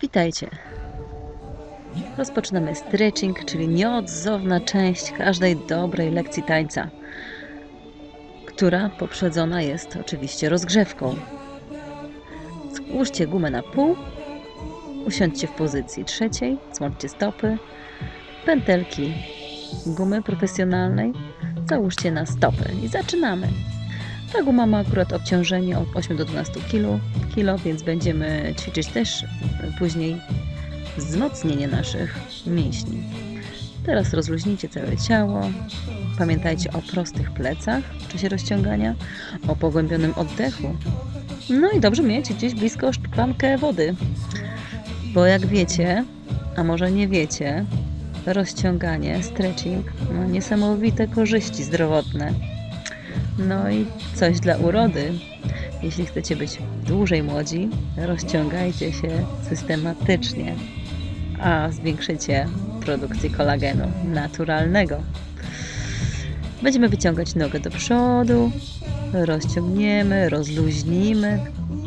Witajcie. Rozpoczynamy stretching, czyli nieodzowna część każdej dobrej lekcji tańca, która poprzedzona jest oczywiście rozgrzewką. Złóżcie gumę na pół, usiądźcie w pozycji trzeciej, złączcie stopy, pętelki gumy profesjonalnej załóżcie na stopy i zaczynamy. Ta guma ma akurat obciążenie od 8 do 12 kg, kilo, więc będziemy ćwiczyć też później wzmocnienie naszych mięśni. Teraz rozluźnijcie całe ciało. Pamiętajcie o prostych plecach w czasie rozciągania, o pogłębionym oddechu. No i dobrze mieć gdzieś blisko szklankę wody. Bo jak wiecie, a może nie wiecie, rozciąganie, stretching ma niesamowite korzyści zdrowotne. No i coś dla urody. Jeśli chcecie być dłużej młodzi, rozciągajcie się systematycznie, a zwiększycie produkcję kolagenu naturalnego. Będziemy wyciągać nogę do przodu, rozciągniemy, rozluźnimy,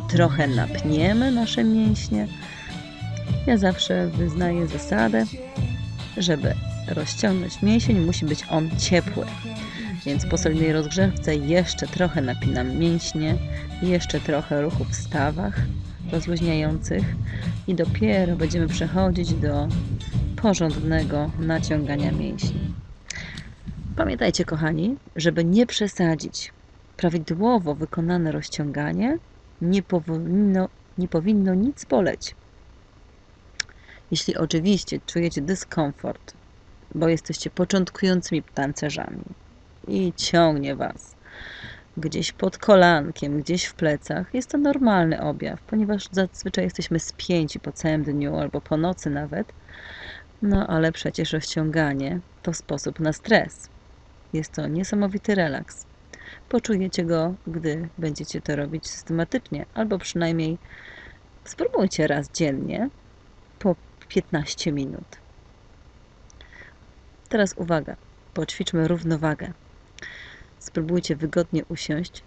trochę napniemy nasze mięśnie. Ja zawsze wyznaję zasadę, żeby rozciągnąć mięsień, musi być on ciepły. Więc po solidnej rozgrzewce jeszcze trochę napinam mięśnie, jeszcze trochę ruchu w stawach rozluźniających i dopiero będziemy przechodzić do porządnego naciągania mięśni. Pamiętajcie, kochani, żeby nie przesadzić. Prawidłowo wykonane rozciąganie nie powinno, nie powinno nic boleć. Jeśli oczywiście czujecie dyskomfort, bo jesteście początkującymi tancerzami i ciągnie Was gdzieś pod kolankiem, gdzieś w plecach, jest to normalny objaw, ponieważ zazwyczaj jesteśmy spięci po całym dniu albo po nocy nawet. No ale przecież rozciąganie to sposób na stres. Jest to niesamowity relaks. Poczujecie go, gdy będziecie to robić systematycznie, albo przynajmniej spróbujcie raz dziennie po 15 minut. Teraz uwaga, poćwiczmy równowagę. Spróbujcie wygodnie usiąść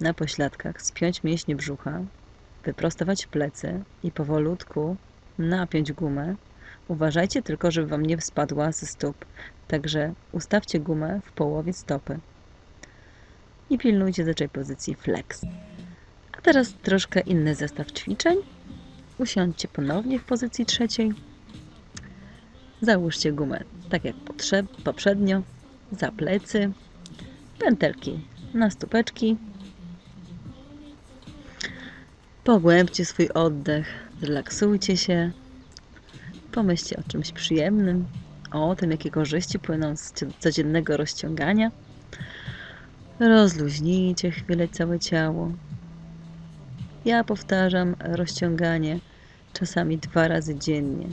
na pośladkach, spiąć mięśnie brzucha, wyprostować plecy i powolutku napiąć gumę. Uważajcie tylko, żeby Wam nie spadła ze stóp, także ustawcie gumę w połowie stopy i pilnujcie zaczej pozycji flex. A teraz troszkę inny zestaw ćwiczeń. Usiądźcie ponownie w pozycji trzeciej. Załóżcie gumę tak jak poprzednio, za plecy, pętelki na stópeczki. Pogłębcie swój oddech, zrelaksujcie się, pomyślcie o czymś przyjemnym, o tym, jakie korzyści płyną z codziennego rozciągania. Rozluźnijcie chwilę całe ciało. Ja powtarzam rozciąganie czasami dwa razy dziennie.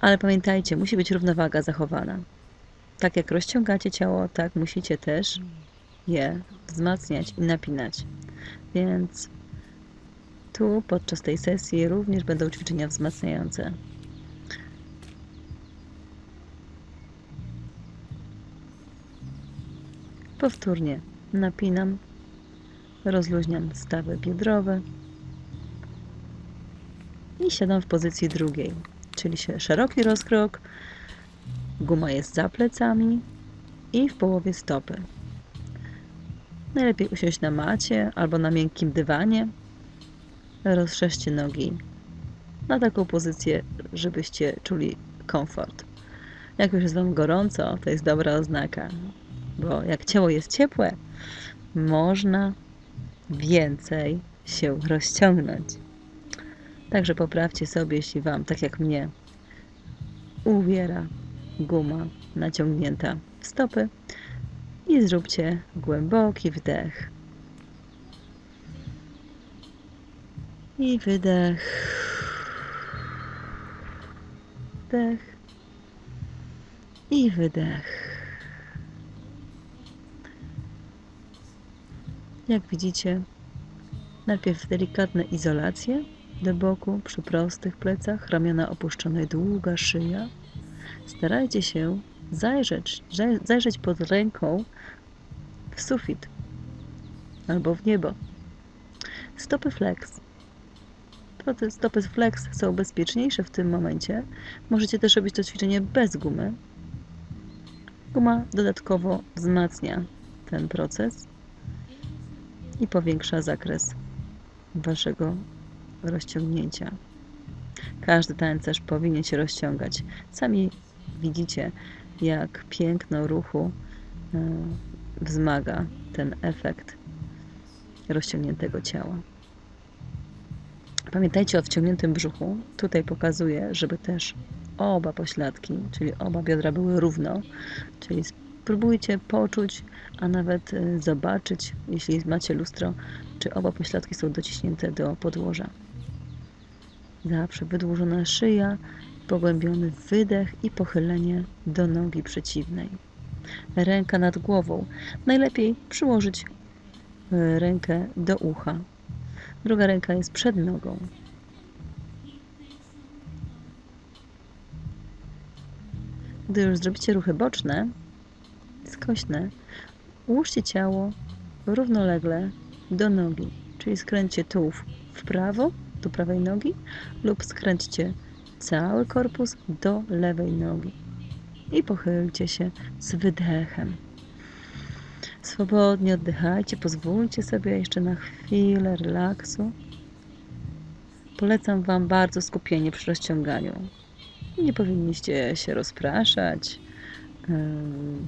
Ale pamiętajcie, musi być równowaga zachowana. Tak jak rozciągacie ciało, tak musicie też je wzmacniać i napinać. Więc tu podczas tej sesji również będą ćwiczenia wzmacniające. Powtórnie napinam, rozluźniam stawy biodrowe i siadam w pozycji drugiej, czyli się szeroki rozkrok, guma jest za plecami i w połowie stopy. Najlepiej usiąść na macie albo na miękkim dywanie. Rozszerzcie nogi na taką pozycję, żebyście czuli komfort. Jak już jest Wam gorąco, to jest dobra oznaka, bo jak ciało jest ciepłe, można więcej się rozciągnąć. Także poprawcie sobie, jeśli Wam, tak jak mnie, uwiera guma naciągnięta w stopy i zróbcie głęboki wdech. I wydech. Wdech. I wydech. Jak widzicie, najpierw delikatne izolacje do boku przy prostych plecach, ramiona opuszczone, długa szyja. Starajcie się zajrzeć, zaj- zajrzeć pod ręką w sufit albo w niebo. Stopy flex. stopy flex są bezpieczniejsze w tym momencie, możecie też robić to ćwiczenie bez gumy. Guma dodatkowo wzmacnia ten proces i powiększa zakres waszego rozciągnięcia. Każdy tańcerz powinien się rozciągać. Sami widzicie, jak piękno ruchu e, wzmaga ten efekt rozciągniętego ciała. Pamiętajcie o wciągniętym brzuchu. Tutaj pokazuję, żeby też oba pośladki, czyli oba biodra były równo. Czyli spróbujcie poczuć, a nawet y, zobaczyć, jeśli macie lustro, czy oba pośladki są dociśnięte do podłoża. Zawsze wydłużona szyja, pogłębiony wydech i pochylenie do nogi przeciwnej. Ręka nad głową. Najlepiej przyłożyć y, rękę do ucha. Druga ręka jest przed nogą. Gdy już zrobicie ruchy boczne, skośne, ułóżcie ciało równolegle do nogi, czyli skręćcie tułów w prawo, do prawej nogi lub skręćcie cały korpus do lewej nogi i pochylcie się z wydechem. Swobodnie oddychajcie, pozwólcie sobie jeszcze na chwilę relaksu. Polecam Wam bardzo skupienie przy rozciąganiu. Nie powinniście się rozpraszać,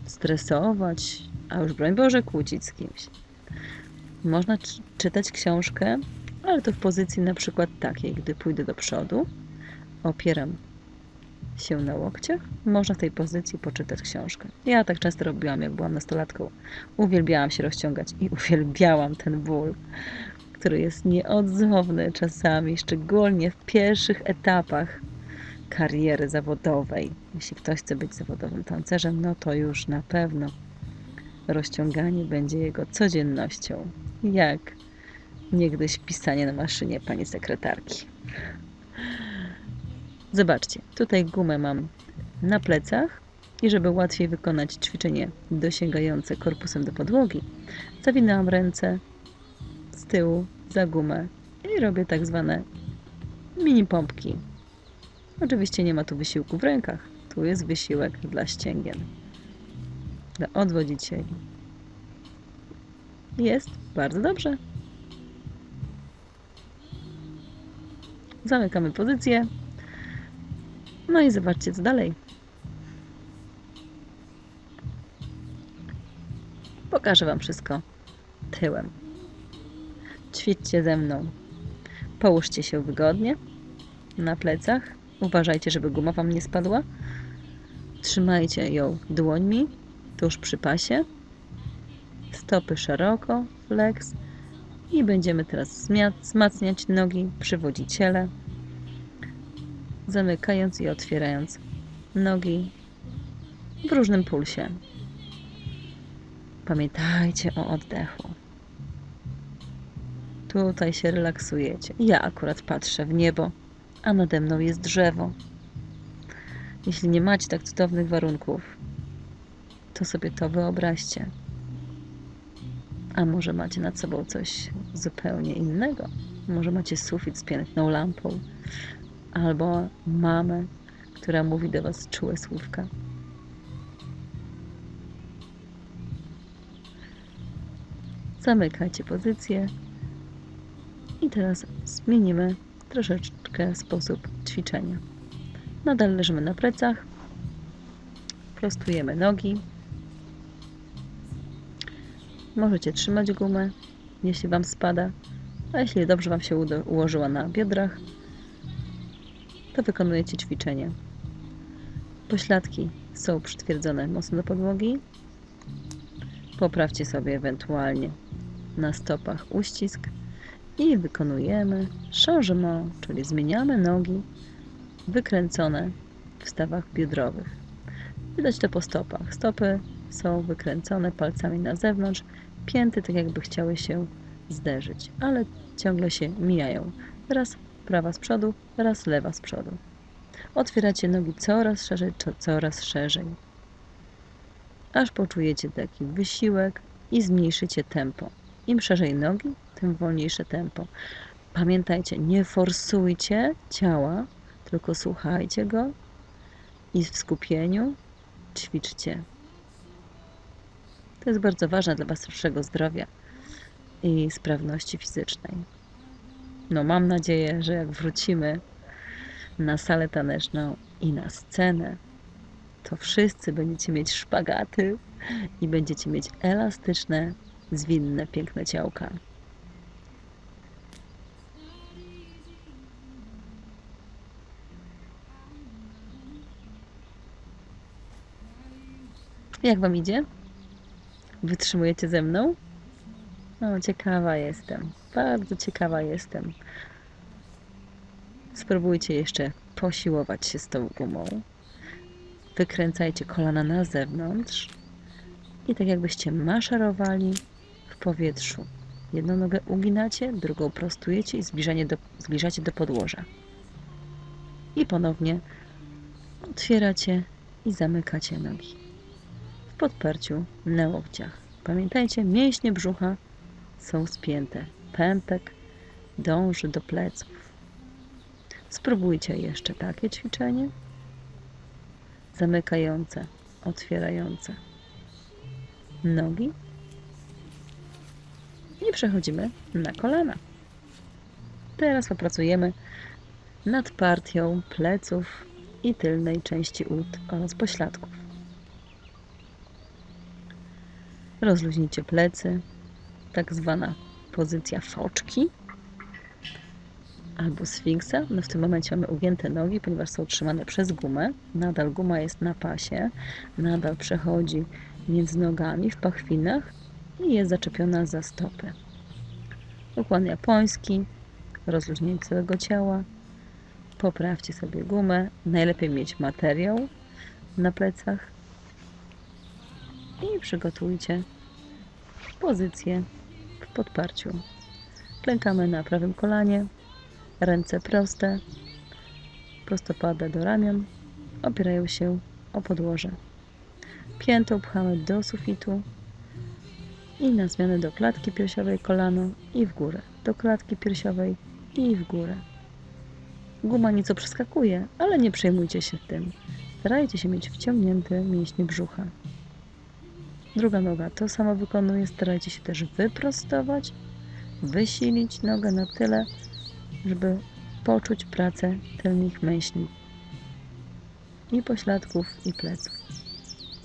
stresować, a już broń Boże kłócić z kimś. Można czytać książkę, ale to w pozycji na przykład takiej, gdy pójdę do przodu, opieram się na łokciach, można w tej pozycji poczytać książkę. Ja tak często robiłam, jak byłam nastolatką. Uwielbiałam się rozciągać i uwielbiałam ten ból, który jest nieodzowny czasami, szczególnie w pierwszych etapach kariery zawodowej. Jeśli ktoś chce być zawodowym tancerzem, no to już na pewno rozciąganie będzie jego codziennością. Jak niegdyś pisanie na maszynie pani sekretarki. Zobaczcie, tutaj gumę mam na plecach i żeby łatwiej wykonać ćwiczenie dosięgające korpusem do podłogi, zawinęłam ręce z tyłu za gumę i robię tak zwane mini pompki. Oczywiście nie ma tu wysiłku w rękach, tu jest wysiłek dla ścięgien, dla odwodzicieli. Jest bardzo dobrze. Zamykamy pozycję. No i zobaczcie, co dalej. Pokażę Wam wszystko tyłem. Ćwiczcie ze mną. Połóżcie się wygodnie na plecach. Uważajcie, żeby guma Wam nie spadła. Trzymajcie ją dłońmi tuż przy pasie. Stopy szeroko, flex. I będziemy teraz wzmacniać nogi przy wodziciele zamykając i otwierając nogi w różnym pulsie. Pamiętajcie o oddechu. Tutaj się relaksujecie. Ja akurat patrzę w niebo, a nade mną jest drzewo. Jeśli nie macie tak cudownych warunków, to sobie to wyobraźcie. A może macie nad sobą coś zupełnie innego? Może macie sufit z piękną lampą, albo mamę, która mówi do Was czułe słówka. Zamykajcie pozycję i teraz zmienimy troszeczkę sposób ćwiczenia. Nadal leżymy na plecach, prostujemy nogi. Możecie trzymać gumę, jeśli Wam spada, a jeśli dobrze Wam się ułożyła na biodrach, to wykonujecie ćwiczenie. Pośladki są przytwierdzone mocno do podłogi. Poprawcie sobie ewentualnie na stopach uścisk i wykonujemy changement, czyli zmieniamy nogi wykręcone w stawach biodrowych. Widać to po stopach. Stopy są wykręcone palcami na zewnątrz, pięty tak jakby chciały się zderzyć, ale ciągle się mijają. Teraz prawa z przodu, raz lewa z przodu. Otwieracie nogi coraz szerzej, coraz szerzej, aż poczujecie taki wysiłek i zmniejszycie tempo. Im szerzej nogi, tym wolniejsze tempo. Pamiętajcie, nie forsujcie ciała, tylko słuchajcie go i w skupieniu ćwiczcie. To jest bardzo ważne dla Waszego zdrowia i sprawności fizycznej. No, mam nadzieję, że jak wrócimy na salę taneczną i na scenę, to wszyscy będziecie mieć szpagaty i będziecie mieć elastyczne, zwinne, piękne ciałka. Jak Wam idzie? Wytrzymujecie ze mną? No, ciekawa jestem. Bardzo ciekawa jestem. Spróbujcie jeszcze posiłować się z tą gumą. Wykręcajcie kolana na zewnątrz i tak jakbyście maszerowali w powietrzu. Jedną nogę uginacie, drugą prostujecie i zbliżanie do, zbliżacie do podłoża. I ponownie otwieracie i zamykacie nogi podparciu na łokciach. Pamiętajcie, mięśnie brzucha są spięte. Pępek dąży do pleców. Spróbujcie jeszcze takie ćwiczenie. Zamykające, otwierające nogi. I przechodzimy na kolana. Teraz popracujemy nad partią pleców i tylnej części ud oraz pośladków. Rozluźnijcie plecy, tak zwana pozycja foczki albo sfinksa. No w tym momencie mamy ugięte nogi, ponieważ są trzymane przez gumę. Nadal guma jest na pasie, nadal przechodzi między nogami w pachwinach i jest zaczepiona za stopy. Ukłon japoński, rozluźnienie całego ciała. Poprawcie sobie gumę. Najlepiej mieć materiał na plecach. I przygotujcie pozycję w podparciu. Klękamy na prawym kolanie, ręce proste, prostopadłe do ramion, opierają się o podłoże. Piętą pchamy do sufitu i na zmianę do klatki piersiowej kolano i w górę, do klatki piersiowej i w górę. Guma nieco przeskakuje, ale nie przejmujcie się tym. Starajcie się mieć wciągnięte mięśnie brzucha. Druga noga to samo wykonuje. Starajcie się też wyprostować, wysilić nogę na tyle, żeby poczuć pracę tylnych mięśni i pośladków i pleców.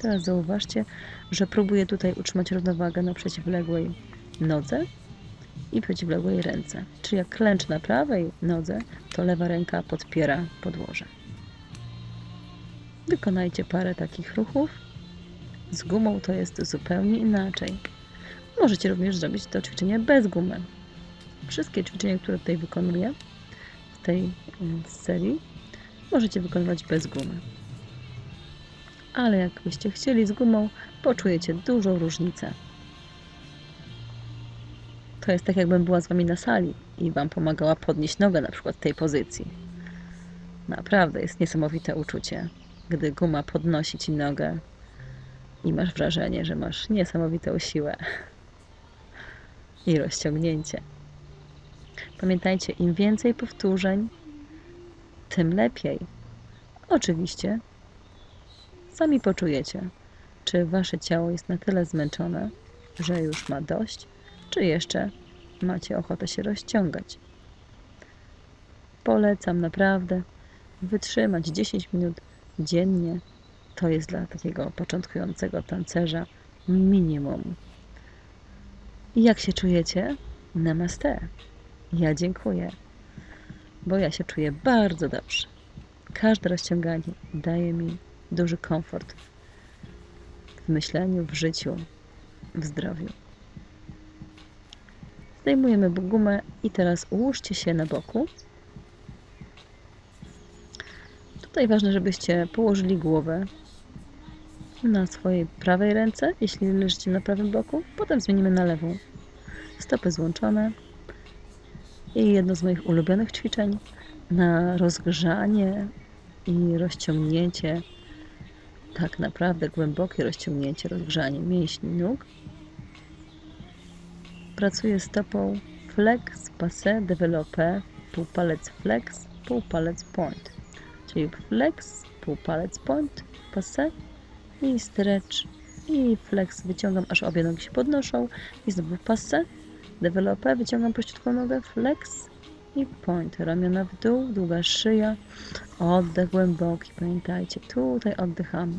Teraz zauważcie, że próbuję tutaj utrzymać równowagę na przeciwległej nodze i przeciwległej ręce. Czyli jak klęcz na prawej nodze, to lewa ręka podpiera podłoże. Wykonajcie parę takich ruchów. Z gumą to jest zupełnie inaczej. Możecie również zrobić to ćwiczenie bez gumy. Wszystkie ćwiczenia, które tutaj wykonuję w tej y, serii, możecie wykonywać bez gumy. Ale jakbyście chcieli z gumą, poczujecie dużą różnicę. To jest tak, jakbym była z Wami na sali i Wam pomagała podnieść nogę na przykład w tej pozycji. Naprawdę jest niesamowite uczucie, gdy guma podnosi Ci nogę i masz wrażenie, że masz niesamowitą siłę i rozciągnięcie. Pamiętajcie, im więcej powtórzeń, tym lepiej. Oczywiście, sami poczujecie, czy wasze ciało jest na tyle zmęczone, że już ma dość, czy jeszcze macie ochotę się rozciągać. Polecam naprawdę wytrzymać 10 minut dziennie. To jest dla takiego początkującego tancerza minimum. I jak się czujecie? Namaste. Ja dziękuję, bo ja się czuję bardzo dobrze. Każde rozciąganie daje mi duży komfort w myśleniu, w życiu, w zdrowiu. Zdejmujemy gumę i teraz ułóżcie się na boku. Tutaj ważne, żebyście położyli głowę na swojej prawej ręce, jeśli leżycie na prawym boku. Potem zmienimy na lewą. Stopy złączone. I jedno z moich ulubionych ćwiczeń na rozgrzanie i rozciągnięcie, tak naprawdę głębokie rozciągnięcie, rozgrzanie mięśni nóg. Pracuję stopą flex, passe, développé, półpalec flex, półpalec point. Czyli flex, półpalec point, passe i stretch. I flex wyciągam aż obie nogi się podnoszą. I znowu passe, développé, wyciągam prościutką nogę, flex. I point. Ramiona w dół, długa szyja, oddech głęboki. Pamiętajcie, tutaj oddychamy.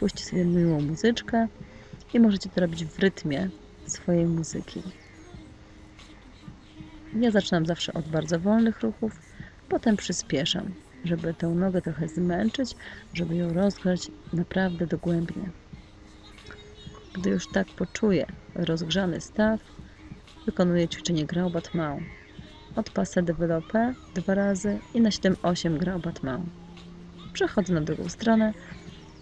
Puśćcie sobie miłą muzyczkę. I możecie to robić w rytmie swojej muzyki. Ja zaczynam zawsze od bardzo wolnych ruchów, potem przyspieszam, żeby tę nogę trochę zmęczyć, żeby ją rozgrzać naprawdę dogłębnie. Gdy już tak poczuję rozgrzany staw, wykonuję ćwiczenie Graubat Mał. Od pasa développé dwa razy i na 7-8 Graubat Mał. Przechodzę na drugą stronę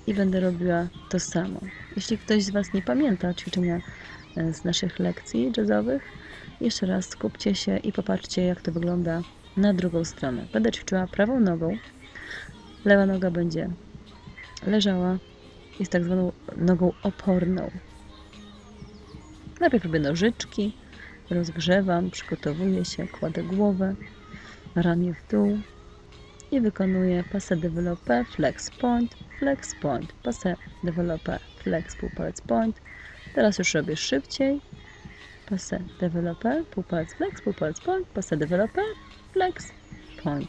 i będę robiła to samo. Jeśli ktoś z Was nie pamięta ćwiczenia e, z naszych lekcji jazzowych, jeszcze raz skupcie się i popatrzcie, jak to wygląda na drugą stronę. Będę ćwiczyła prawą nogą. Lewa noga będzie leżała. Jest tak zwaną nogą oporną. Najpierw robię nożyczki, rozgrzewam, przygotowuję się, kładę głowę, ramię w dół i wykonuję passe développé, flex point, flex point, passe développé, flex półpalec point. Teraz już robię szybciej. Passe développé, półpalec flex, półpalec point, passe développé, flex point.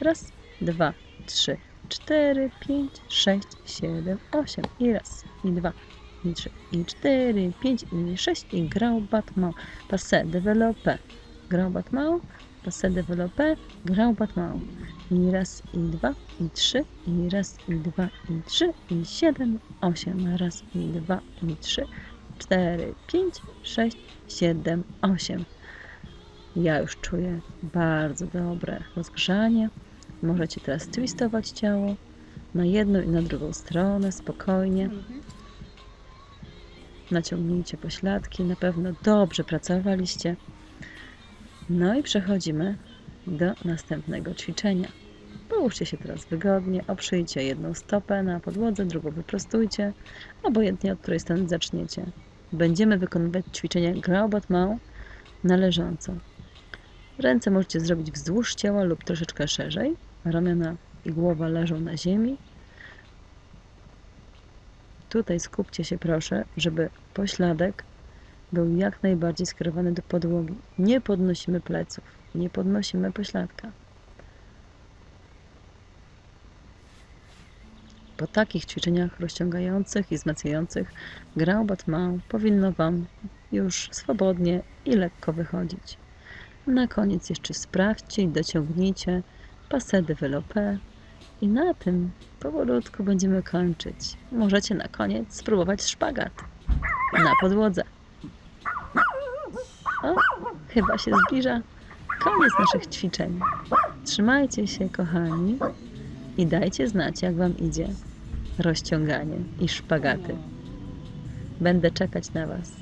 Raz, dwa, trzy, cztery, pięć, sześć, siedem, osiem. I raz, i dwa, i trzy, i cztery, pięć, i sześć. I grał batman. Passe développé, grał batman. Passe développé, grał batman. I raz, i dwa, i trzy, i raz, i dwa, i trzy, i siedem, osiem. Raz, i dwa, i trzy, cztery, pięć, sześć, siedem, osiem. Ja już czuję bardzo dobre rozgrzanie. Możecie teraz twistować ciało na jedną i na drugą stronę, spokojnie. Naciągnijcie pośladki, na pewno dobrze pracowaliście. No i przechodzimy do następnego ćwiczenia. Połóżcie się teraz wygodnie, oprzyjcie jedną stopę na podłodze, drugą wyprostujcie, obojętnie od której strony zaczniecie. Będziemy wykonywać ćwiczenie Graubat Mał na leżąco. Ręce możecie zrobić wzdłuż ciała lub troszeczkę szerzej. Ramiona i głowa leżą na ziemi. Tutaj skupcie się proszę, żeby pośladek był jak najbardziej skierowany do podłogi. Nie podnosimy pleców, nie podnosimy pośladka. Po takich ćwiczeniach rozciągających i wzmacniających Graubat Mał powinno Wam już swobodnie i lekko wychodzić. Na koniec jeszcze sprawdźcie i dociągnijcie passe développé i na tym powolutku będziemy kończyć. Możecie na koniec spróbować szpagat na podłodze. O, chyba się zbliża koniec naszych ćwiczeń. Trzymajcie się, kochani, i dajcie znać, jak Wam idzie rozciąganie i szpagaty. Będę czekać na Was.